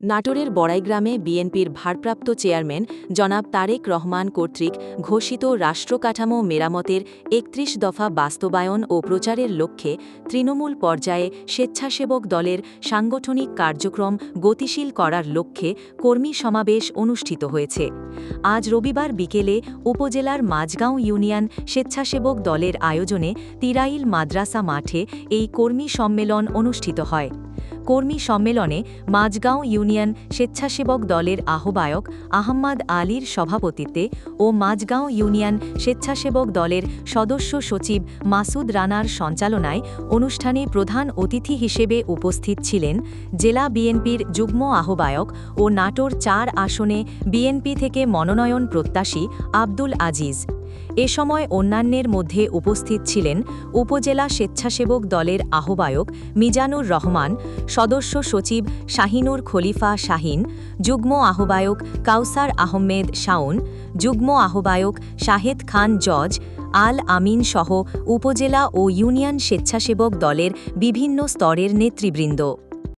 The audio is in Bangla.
নাটোরের বড়াইগ্রামে বিএনপির ভারপ্রাপ্ত চেয়ারম্যান জনাব তারেক রহমান কর্তৃক ঘোষিত রাষ্ট্রকাঠামো মেরামতের একত্রিশ দফা বাস্তবায়ন ও প্রচারের লক্ষ্যে তৃণমূল পর্যায়ে স্বেচ্ছাসেবক দলের সাংগঠনিক কার্যক্রম গতিশীল করার লক্ষ্যে কর্মী সমাবেশ অনুষ্ঠিত হয়েছে। আজ রবিবার বিকেলে উপজেলার মাঝগাঁও ইউনিয়ন স্বেচ্ছাসেবক দলের আয়োজনে তিরাইল মাদ্রাসা মাঠে এই কর্মী সম্মেলন অনুষ্ঠিত হয়। কর্মী সম্মেলনে মাঝগাঁও ইউনিয়ন স্বেচ্ছাসেবক দলের আহ্বায়ক আহম্মদ আলীর সভাপতিত্বে ও মাঝগাঁও ইউনিয়ন স্বেচ্ছাসেবক দলের সদস্য সচিব মাসুদ রানার সঞ্চালনায় অনুষ্ঠানে প্রধান অতিথি হিসেবে উপস্থিত ছিলেন জেলা বিএনপির যুগ্ম আহ্বায়ক ও নাটোর চার আসনে বিএনপি থেকে মনোনয়ন প্রত্যাশী আব্দুল আজিজ। এ সময় অন্যান্যের মধ্যে উপস্থিত ছিলেন উপজেলা স্বেচ্ছাসেবক দলের আহ্বায়ক মিজানুর রহমান, সদস্য সচিব শাহিনুর খলিফা শাহিন, যুগ্ম আহ্বায়ক কাউসার আহমেদ শাওন, যুগ্ম আহ্বায়ক শাহেদ খান জজ, আল আমিন সহ উপজেলা ও ইউনিয়ন স্বেচ্ছাসেবক দলের বিভিন্ন স্তরের নেতৃবৃন্দ।